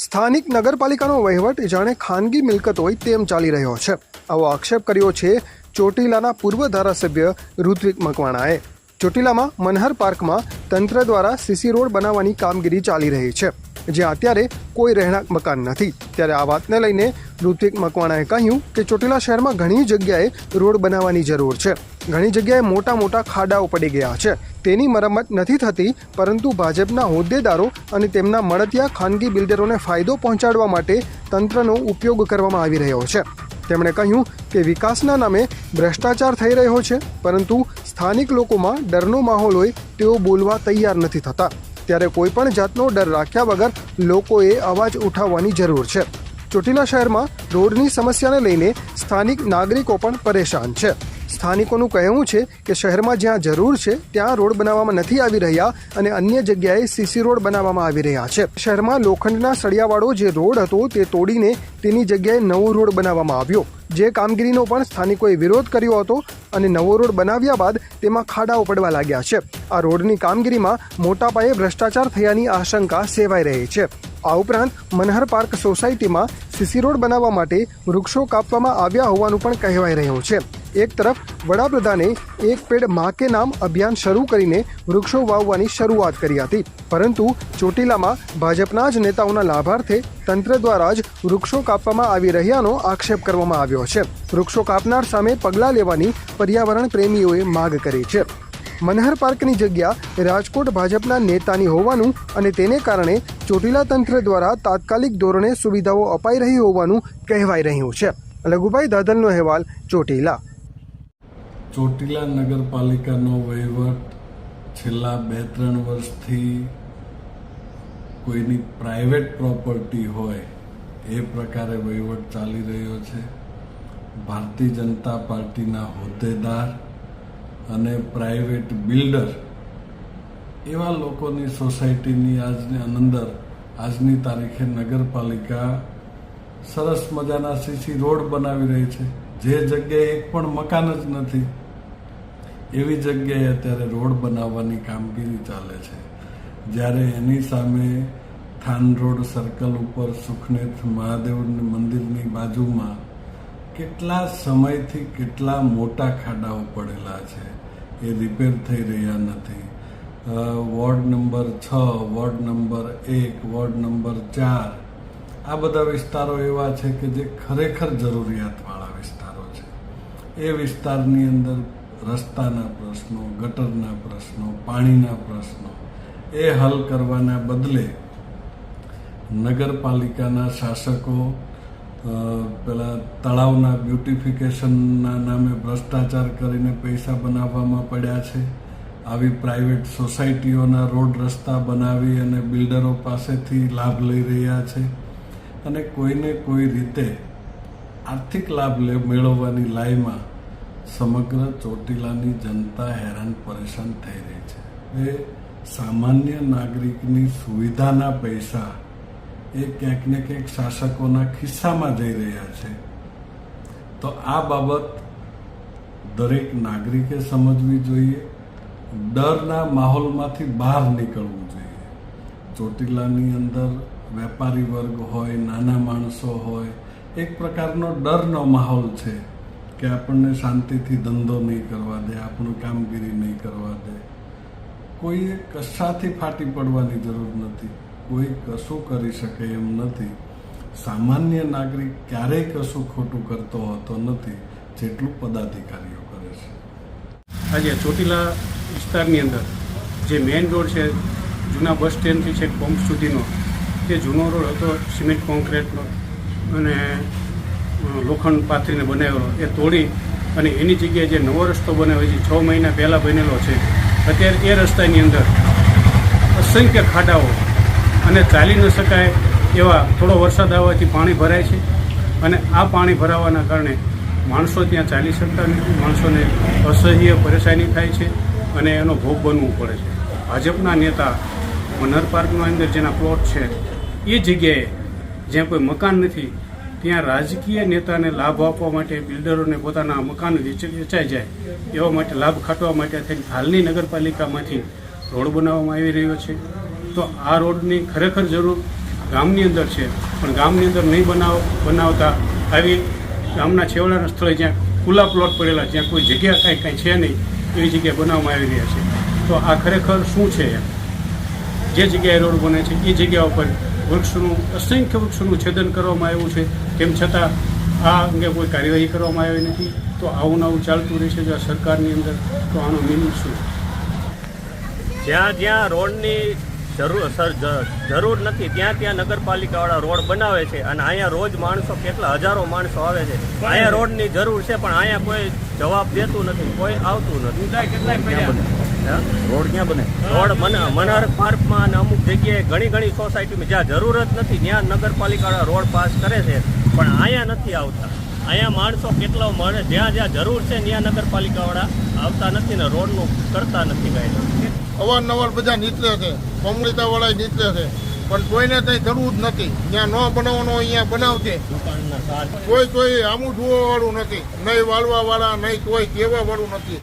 સ્થાનિક નગરપાલિકાનો વહીવટ જાણે ખાનગી મિલકત હોય તેમ ચાલી રહ્યો છે. આવો આક્ષેપ કર્યો છે ચોટીલાના પૂર્વ ધારાસભ્ય ઋત્વિક મકવાણાએ. ચોટીલામાં મનહર પાર્કમાં તંત્ર દ્વારા સીસી રોડ બનાવવાની કામગીરી ચાલી રહી છે. જ્યાં અત્યારે કોઈ રહેણાંક મકાન નથી. ત્યારે આ વાતને લઈને ઋત્વિક મકવાણાએ કહ્યું કે ચોટીલા શહેરમાં ઘણી જગ્યાએ રોડ બનાવવાની જરૂર છે. ઘણી જગ્યાએ મોટા મોટા ખાડાઓ પડી ગયા છે. તેની મરમ્મત નથી થતી, પરંતુ ભાજપના હોદ્દેદારો અને તેમના મળતિયા ખાનગી બિલ્ડરોને ફાયદો પહોંચાડવા માટે તંત્રનો ઉપયોગ કરવામાં આવી રહ્યો છે. તેમણે કહ્યું કે વિકાસના નામે ભ્રષ્ટાચાર થઈ રહ્યો છે, પરંતુ સ્થાનિક લોકોમાં ડરનો માહોલ હોય તેઓ બોલવા તૈયાર નથી થતા. ત્યારે કોઈપણ જાતનો ડર રાખ્યા વગર લોકોએ અવાજ ઉઠાવવાની જરૂર છે. ચોટીલા શહેરમાં રોડની સમસ્યાને લઈને સ્થાનિક નાગરિકો પણ પરેશાન છે. સ્થાનિકોનું કહેવું છે કે શહેરમાં જ્યાં જરૂર છે, ત્યાં રોડ બનાવવામાં નથી આવી રહ્યા અને અન્ય જગ્યાએ સીસી રોડ બનાવવામાં આવી રહ્યા છે. શહેરમાં લોખંડના સળિયાવાળો જે રોડ હતો, તે તોડીને તેની જગ્યાએ નવો રોડ બનાવવામાં આવ્યો. જે કામગીરીનો પણ સ્થાનિકોએ વિરોધ કર્યો હતો અને નવો રોડ બનાવ્યા બાદ તેમાં ખાડાઓ પડવા લાગ્યા છે. આ રોડની કામગીરીમાં મોટા પાયે ભ્રષ્ટાચાર થયાની આશંકા સેવાઈ રહી છે. આ ઉપરાંત મનહર પાર્ક સોસાયટીમાં સીસી રોડ બનાવવા માટે વૃક્ષો કાપવામાં આવ્યા હોવાનું પણ કહેવાઈ રહ્યું છે. એક તરફ વડાપ્રધાને એક પેડ મા કે નામ અભિયાન શરૂ કરીને વૃક્ષો વાવવાની શરૂઆત કરી હતી. પરંતુ ચોટીલામાં ભાજપના જ નેતાઓના લાભાર્થે તંત્ર દ્વારા જ વૃક્ષો કાપવામાં આવી રહ્યાનો આક્ષેપ કરવામાં આવ્યો છે. વૃક્ષો કાપનાર સામે પગલાં લેવાની પર્યાવરણ પ્રેમીઓએ માગ કરી છે. મનહર પાર્કની જગ્યા રાજકોટ ભાજપના નેતાની હોવાનું અને તેને કારણે ચોટીલા તંત્ર દ્વારા તાત્કાલિક ધોરણે સુવિધાઓ અપાઈ રહી હોવાનું કહેવાઈ રહ્યું છે. લઘુભાઈ દાદલનો અહેવાલ ચોટીલા. ચોટીલા નગરપાલિકાનો વહીવટ છેલ્લા બે ત્રણ વર્ષથી કોઈની પ્રાઇવેટ પ્રોપર્ટી હોય એ પ્રકારે વહીવટ ચાલી રહ્યો છે. ભારતીય જનતા પાર્ટીના હોદ્દેદાર અને પ્રાઇવેટ બિલ્ડર એવા લોકોની સોસાયટીની આજની અંદર, આજની તારીખે નગરપાલિકા સરસ મજાના સીસી રોડ બનાવી રહી છે. જે જગ્યાએ એક પણ મકાન જ નથી, એવી જગ્યાએ અત્યારે રોડ બનાવવાની કામગીરી ચાલે છે. જ્યારે એની સામે થાન રોડ સર્કલ ઉપર સુખનેથ મહાદેવ મંદિરની બાજુમાં કેટલા સમયથી કેટલા મોટા ખાડાઓ પડેલા છે, એ રિપેર થઈ રહ્યા નથી. વોર્ડ નંબર છ, વોર્ડ નંબર એક, વોર્ડ નંબર ચાર, આ બધા વિસ્તારો એવા છે કે જે ખરેખર જરૂરિયાતવાળા એ વિસ્તારની અંદર રસ્તાના પ્રશ્નો, ગટરના પ્રશ્નો, પાણીના પ્રશ્નો, એ હલ કરવાના બદલે નગરપાલિકાના શાસકો પેલા તળાવના બ્યુટિફિકેશનના નામે ભ્રષ્ટાચાર કરીને પૈસા બનાવવામાં પડ્યા છે. આવી પ્રાઇવેટ સોસાયટીઓના રોડ રસ્તા બનાવી અને બિલ્ડરો પાસેથી લાભ લઈ રહ્યા છે. અને કોઈને કોઈ રીતે આર્થિક લાભ લે, મેળવવાની લાઈમાં સમગ્ર ચોટીલાની જનતા હેરાન પરેશાન થઈ રહી છે. એ સામાન્ય નાગરિકની સુવિધાના પૈસા એ ક્યાંક ને ક્યાંક શાસકોના ખિસ્સામાં જઈ રહ્યા છે. તો આ બાબત દરેક નાગરિકે સમજવી જોઈએ. ડરના માહોલમાંથી બહાર નીકળવું જોઈએ. ચોટીલાની અંદર વેપારી વર્ગ હોય, નાના માણસો હોય, એક પ્રકારનો ડરનો માહોલ છે. કે આપણને શાંતિથી ધંધો નહીં કરવા દે, આપણું કામગીરી નહીં કરવા દે. કોઈએ કશાથી ફાટી પડવાની જરૂર નથી. કોઈ કશું કરી શકે એમ નથી. સામાન્ય નાગરિક ક્યારેય કશું ખોટું કરતો હોતો નથી, જેટલું પદાધિકારીઓ કરે છે. આજે ચોટીલા વિસ્તારની અંદર જે મેઇન રોડ છે, જૂના બસ સ્ટેન્ડથી છે પંપ સુધીનો, તે જૂનો રોડ હતો સિમેન્ટ કોન્ક્રીટનો અને લોખંડ પાથરીને બનાવેલો. એ તોડી અને એની જગ્યાએ જે નવો રસ્તો બનાવ્યો છે છ મહિના પહેલાં બનેલો છે, અત્યારે એ રસ્તાની અંદર અસંખ્ય ખાડાઓ અને ચાલી ન શકાય એવા થોડો વરસાદ આવવાથી પાણી ભરાય છે અને આ પાણી ભરાવાના કારણે માણસો ત્યાં ચાલી શકતા નથી. માણસોને અસહ્ય પરેશાની થાય છે અને એનો ભોગ બનવું પડે છે. ભાજપના નેતા મનહર પાર્કનો અંદર જેના પ્લોટ છે, એ જગ્યાએ જ્યાં કોઈ મકાન નથી ત્યાં રાજકીય નેતાને લાભ આપવા માટે બિલ્ડરોને પોતાના મકાન વેચ- વેચાઈ જાય, એવા માટે લાભ ખાટવા માટે થઈને હાલની નગરપાલિકામાંથી રોડ બનાવવામાં આવી રહ્યો છે. તો આ રોડની ખરેખર જરૂર ગામની અંદર છે, પણ ગામની અંદર નહીં બનાવ, બનાવતા આવી ગામના છેવાડાના સ્થળે જ્યાં ખુલ્લા પ્લોટ પડેલા, જ્યાં કોઈ જગ્યા કાંઈ કાંઈ છે નહીં, એવી જગ્યાએ બનાવવામાં આવી રહ્યા છે. તો આ ખરેખર શું છે? જે જગ્યાએ રોડ બને છે, એ જગ્યા ઉપર વૃક્ષોનું અસંખ્ય વૃક્ષોનું છેદન કરવામાં આવ્યું છે. તેમ છતાં આ અંગે કોઈ કાર્યવાહી કરવામાં આવી નથી. તો આવું નવું ચાલતું રહેશે જો આ સરકારની અંદર તો આનો મિનિંગ શું? જ્યાં જ્યાં રોડની જરૂર સર જ- જરૂર નથી ત્યાં ત્યાં નગરપાલિકાવાળા રોડ બનાવે છે અને અહીંયા રોજ માણસો કેટલા હજારો માણસો આવે છે. અહીંયા રોડની જરૂર છે પણ અહીંયા કોઈ જવાબ દેતું નથી કોઈ આવતું નથી. હા? રોડ ક્યાં બને? રોડ મન મનહર પાર્કમાં અને અમુક જગ્યાએ ઘણી ઘણી સોસાયટીમાં જ્યાં જરૂર જ નથી ત્યાં નગરપાલિકાવાળા રોડ પાસ કરે છે પણ અહીંયા નથી આવતા. અહીંયા માણસો કેટલા મળે જ્યાં જ્યાં જરૂર છે ત્યાં નગરપાલિકાવાળા આવતા નથી ને રોડનું કરતા નથી કાંઈ. અવારનવાર બધા નીકળે છે કોમળીતાવાળા નીકળે છે પણ કોઈને કંઈ જરૂર જ નથી. ત્યાં ન બનાવવાનો અહીંયા બનાવશે કોઈ કોઈ આમું જોવા વાળું નથી નહીં વાળવા વાળા નહીં કોઈ કહેવા વાળું નથી.